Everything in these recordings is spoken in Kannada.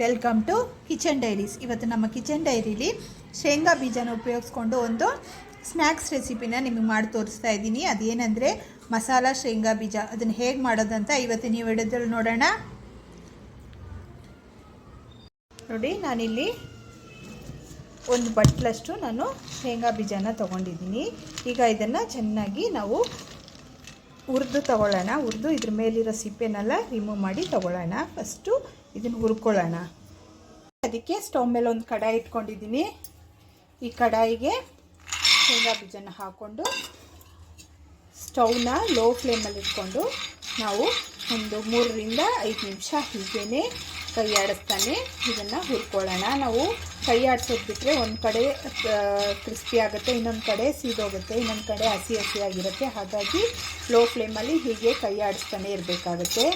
ವೆಲ್ಕಮ್ ಟು ಕಿಚನ್ ಡೈರೀಸ್ ಇವತ್ತು ನಮ್ಮ ಕಿಚನ್ ಡೈರಿಲಿ ಶೇಂಗಾ ಬೀಜನ ಉಪಯೋಗಿಸ್ಕೊಂಡು ಒಂದು ಸ್ನ್ಯಾಕ್ಸ್ ರೆಸಿಪಿನ ನಿಮಗೆ ಮಾಡಿ ತೋರಿಸ್ತಾ ಇದ್ದೀನಿ. ಅದೇನೆಂದರೆ ಮಸಾಲ ಶೇಂಗಾ ಬೀಜ. ಅದನ್ನು ಹೇಗೆ ಮಾಡೋದಂತ ಇವತ್ತು ನೀವು ವಿಡಿಯೋದಲ್ಲಿ ನೋಡೋಣ. ನೋಡಿ, ನಾನಿಲ್ಲಿ ಒಂದು ಬಟ್ಲಷ್ಟು ನಾನು ಶೇಂಗಾ ಬೀಜನ ತೊಗೊಂಡಿದ್ದೀನಿ. ಈಗ ಇದನ್ನು ಚೆನ್ನಾಗಿ ನಾವು ಹುರಿದು ತಗೊಳ್ಳೋಣ. ಹುರಿದು ಇದ್ರ ಮೇಲಿರೋ ಸಿಪ್ಪೆನೆಲ್ಲ ರಿಮೂವ್ ಮಾಡಿ ತಗೊಳ್ಳೋಣ. ಫಸ್ಟು ಇದನ್ನು ಹುರ್ಕೊಳ್ಳೋಣ. ಅದಕ್ಕೆ ಸ್ಟವ್ ಮೇಲೆ ಒಂದು ಕಡಾಯಿ ಇಟ್ಕೊಂಡಿದ್ದೀನಿ. ಈ ಕಡಾಯಿಗೆ ಶೇಂಗಾ ಬೀಜನ ಹಾಕ್ಕೊಂಡು ಸ್ಟವ್ನ ಲೋ ಫ್ಲೇಮಲ್ಲಿ ಇಟ್ಕೊಂಡು ನಾವು ಒಂದು ಮೂರರಿಂದ ಐದು ನಿಮಿಷ ಹೀಗೇ ಕೈ ಆಡಿಸ್ತಾನೆ ಇದನ್ನು ಹುರ್ಕೊಳ್ಳೋಣ. ನಾವು ಕೈ ಆಡಿಸೋದು ಬಿಟ್ಟರೆ ಒಂದು ಕಡೆ ಕ್ರಿಸ್ಪಿ ಆಗುತ್ತೆ, ಇನ್ನೊಂದು ಕಡೆ ಸೀದೋಗುತ್ತೆ, ಇನ್ನೊಂದು ಕಡೆ ಹಸಿ ಹಸಿಯಾಗಿರುತ್ತೆ. ಹಾಗಾಗಿ ಲೋ ಫ್ಲೇಮಲ್ಲಿ ಹೀಗೆ ಕೈ ಆಡಿಸ್ತಾನೆ ಇರಬೇಕಾಗುತ್ತೆ.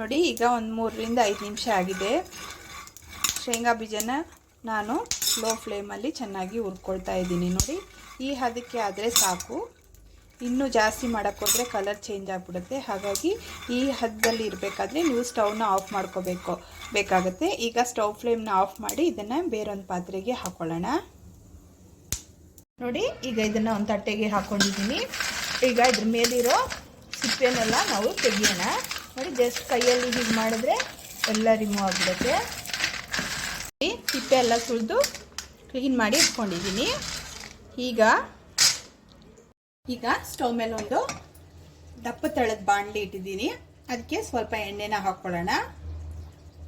ನೋಡಿ, ಈಗ ಒಂದು ಮೂರರಿಂದ ಐದು ನಿಮಿಷ ಆಗಿದೆ. ಶೇಂಗಾ ಬೀಜನ ನಾನು ಲೋ ಫ್ಲೇಮಲ್ಲಿ ಚೆನ್ನಾಗಿ ಹುರ್ಕೊಳ್ತಾ ಇದ್ದೀನಿ. ನೋಡಿ, ಈ ಹದಕ್ಕೆ ಆದರೆ ಸಾಕು. ಇನ್ನೂ ಜಾಸ್ತಿ ಮಾಡೋಕ್ಕೋದ್ರೆ ಕಲರ್ ಚೇಂಜ್ ಆಗಿಬಿಡುತ್ತೆ. ಹಾಗಾಗಿ ಈ ಹದದಲ್ಲಿ ಇರಬೇಕಾದ್ರೆ ನೀವು ಸ್ಟವ್ನ ಆಫ್ ಮಾಡ್ಕೋಬೇಕು. ಬೇಕಾಗುತ್ತೆ. ಈಗ ಸ್ಟವ್ ಫ್ಲೇಮ್ನ ಆಫ್ ಮಾಡಿ ಇದನ್ನು ಬೇರೊಂದು ಪಾತ್ರೆಗೆ ಹಾಕ್ಕೊಳ್ಳೋಣ ನೋಡಿ, ಈಗ ಇದನ್ನು ಒಂದು ತಟ್ಟೆಗೆ ಹಾಕ್ಕೊಂಡಿದ್ದೀನಿ ಈಗ ಇದ್ರ ಮೇಲಿರೋ ಸಿಪ್ಪೆನೆಲ್ಲ ನಾವು ತೆಗಿಯೋಣ. ನೋಡಿ, ಜಸ್ಟ್ ಕೈಯಲ್ಲಿ ಹೀಗೆ ಮಾಡಿದ್ರೆ ಎಲ್ಲ ರಿಮೂವ್ ಆಗಿಬಿಡುತ್ತೆ. ಸಿಪ್ಪೆ ಎಲ್ಲ ಸುಳಿದು ಕ್ಲೀನ್ ಮಾಡಿ ಇಟ್ಕೊಂಡಿದ್ದೀನಿ. ಈಗ ಈಗ ಸ್ಟವ್ ಮೇಲೆ ಒಂದು ದಪ್ಪ ತಳದ ಬಾಣಲಿ ಇಟ್ಟಿದ್ದೀನಿ. ಅದಕ್ಕೆ ಸ್ವಲ್ಪ ಎಣ್ಣೆನ ಹಾಕ್ಕೊಳ್ಳೋಣ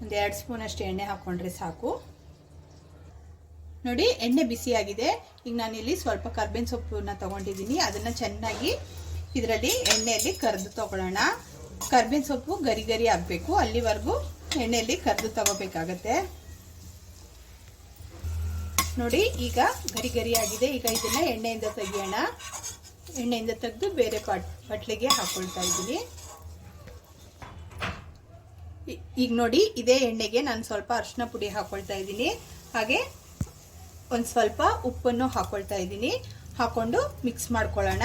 ಒಂದು ಎರಡು ಸ್ಪೂನಷ್ಟು ಎಣ್ಣೆ ಹಾಕ್ಕೊಂಡ್ರೆ ಸಾಕು. ನೋಡಿ, ಎಣ್ಣೆ ಬಿಸಿಯಾಗಿದೆ ಈಗ ನಾನಿಲ್ಲಿ ಸ್ವಲ್ಪ ಕರ್ಬೇವಿನ ಸೊಪ್ಪನ್ನ ತೊಗೊಂಡಿದ್ದೀನಿ. ಅದನ್ನು ಚೆನ್ನಾಗಿ ಇದರಲ್ಲಿ ಎಣ್ಣೆಯಲ್ಲಿ ಕರೆದು ತೊಗೊಳ್ಳೋಣ. ಕರ್ಬೇವಿನ ಸೊಪ್ಪು ಗರಿ ಗರಿ ಆಗಬೇಕು. ಅಲ್ಲಿವರೆಗೂ ಎಣ್ಣೆಯಲ್ಲಿ ಕರೆದು ತಗೋಬೇಕಾಗತ್ತೆ. ನೋಡಿ, ಈಗ ಗರಿ ಗರಿ ಈಗ ಇದನ್ನ ಎಣ್ಣೆಯಿಂದ ತೆಗಿಯೋಣ. ಎಣ್ಣೆಯಿಂದ ತೆಗೆದು ಬೇರೆ ಪಾಟ್ ಬಟ್ಲಿಗೆ ಹಾಕೊಳ್ತಾ ಇದ್ದೀನಿ. ಈಗ ನೋಡಿ, ಇದೇ ಎಣ್ಣೆಗೆ ನಾನು ಸ್ವಲ್ಪ ಅರಿಶಿನ ಪುಡಿ ಹಾಕ್ಕೊಳ್ತಾ ಇದ್ದೀನಿ. ಹಾಗೆ ಒಂದು ಸ್ವಲ್ಪ ಉಪ್ಪನ್ನು ಹಾಕ್ಕೊಳ್ತಾ ಇದ್ದೀನಿ. ಹಾಕೊಂಡು ಮಿಕ್ಸ್ ಮಾಡ್ಕೊಳ್ಳೋಣ.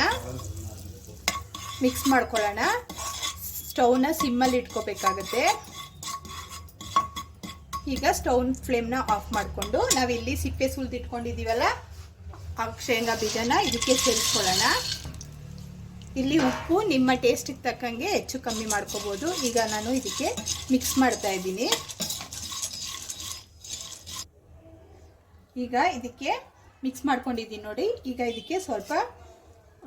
ಮಿಕ್ಸ್ ಮಾಡ್ಕೊಳ್ಳೋಣ. ಸ್ಟವ್ನ ಸಿಮ್ಮಲ್ಲಿ ಇಟ್ಕೋಬೇಕಾಗತ್ತೆ. ಈಗ ಸ್ಟೌವ್ ಫ್ಲೇಮ್ನ ಆಫ್ ಮಾಡಿಕೊಂಡು ನಾವಿಲ್ಲಿ ಸಿಪ್ಪೆ ಸುಲಿದಿಟ್ಕೊಂಡಿದ್ದೀವಲ್ಲ ಆ ಶೇಂಗಾ ಬೀಜನ ಇದಕ್ಕೆ ಸೇರಿಸ್ಕೊಳ್ಳೋಣ. ಇಲ್ಲಿ ಉಪ್ಪು ನಿಮ್ಮ ಟೇಸ್ಟಿಗೆ ತಕ್ಕಂಗೆ ಹೆಚ್ಚು ಕಮ್ಮಿ ಮಾಡ್ಕೋಬೋದು. ಈಗ ನಾನು ಇದಕ್ಕೆ ಮಿಕ್ಸ್ ಮಾಡ್ತಾ ಇದ್ದೀನಿ. ಈಗ ಇದಕ್ಕೆ ಮಿಕ್ಸ್ ಮಾಡ್ಕೊಂಡಿದ್ದೀನಿ ನೋಡಿ. ಈಗ ಇದಕ್ಕೆ ಸ್ವಲ್ಪ,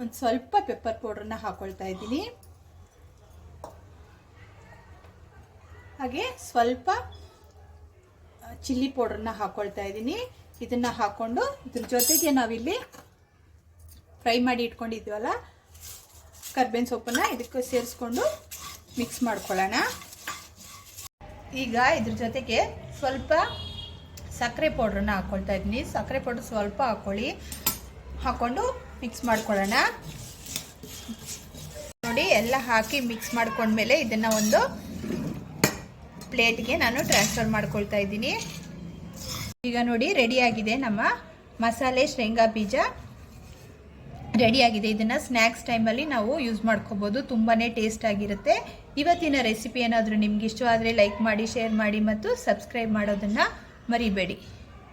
ಒಂದು ಸ್ವಲ್ಪ ಪೆಪ್ಪರ್ ಪೌಡ್ರನ್ನ ಹಾಕೊಳ್ತಾ ಇದ್ದೀನಿ. ಹಾಗೆ ಸ್ವಲ್ಪ ಚಿಲ್ಲಿ ಪೌಡ್ರನ್ನ ಹಾಕೊಳ್ತಾ ಇದ್ದೀನಿ. ಇದನ್ನು ಹಾಕ್ಕೊಂಡು ಇದ್ರ ಜೊತೆಗೆ ನಾವಿಲ್ಲಿ ಫ್ರೈ ಮಾಡಿ ಇಟ್ಕೊಂಡಿದ್ವಲ್ಲ, ಕರ್ಬೇವಿನ ಸೊಪ್ಪನ್ನು ಇದಕ್ಕೆ ಸೇರಿಸ್ಕೊಂಡು ಮಿಕ್ಸ್ ಮಾಡ್ಕೊಳ್ಳೋಣ. ಈಗ ಇದ್ರ ಜೊತೆಗೆ ಸ್ವಲ್ಪ ಸಕ್ಕರೆ ಪೌಡ್ರನ್ನ ಹಾಕ್ಕೊಳ್ತಾ ಇದ್ದೀನಿ. ಸಕ್ಕರೆ ಪೌಡ್ರ್ ಸ್ವಲ್ಪ ಹಾಕ್ಕೊಳ್ಳಿ ಹಾಕ್ಕೊಂಡು ಮಿಕ್ಸ್ ಮಾಡ್ಕೊಳ್ಳೋಣ. ನೋಡಿ, ಎಲ್ಲ ಹಾಕಿ ಮಿಕ್ಸ್ ಮಾಡ್ಕೊಂಡ್ಮೇಲೆ ಇದನ್ನು ಒಂದು ಪ್ಲೇಟ್ಗೆ ನಾನು ಟ್ರಾನ್ಸ್ಫರ್ ಮಾಡ್ಕೊಳ್ತಾ ಇದ್ದೀನಿ. ಈಗ ನೋಡಿ ರೆಡಿಯಾಗಿದೆ ನಮ್ಮ ಮಸಾಲೆ ಶೇಂಗಾ ಬೀಜ. ರೆಡಿಯಾಗಿದೆ ಇದನ್ನು ಸ್ನ್ಯಾಕ್ಸ್ ಟೈಮಲ್ಲಿ ನಾವು ಯೂಸ್ ಮಾಡ್ಕೋಬೋದು. ತುಂಬಾ ಟೇಸ್ಟ್ ಆಗಿರುತ್ತೆ. ಇವತ್ತಿನ ರೆಸಿಪಿ ಏನಾದರೂ ನಿಮ್ಗೆ ಇಷ್ಟವಾದರೆ ಲೈಕ್ ಮಾಡಿ ಶೇರ್ ಮಾಡಿ ಮತ್ತು ಸಬ್ಸ್ಕ್ರೈಬ್ ಮಾಡೋದನ್ನು ಮರಿಬೇಡಿ.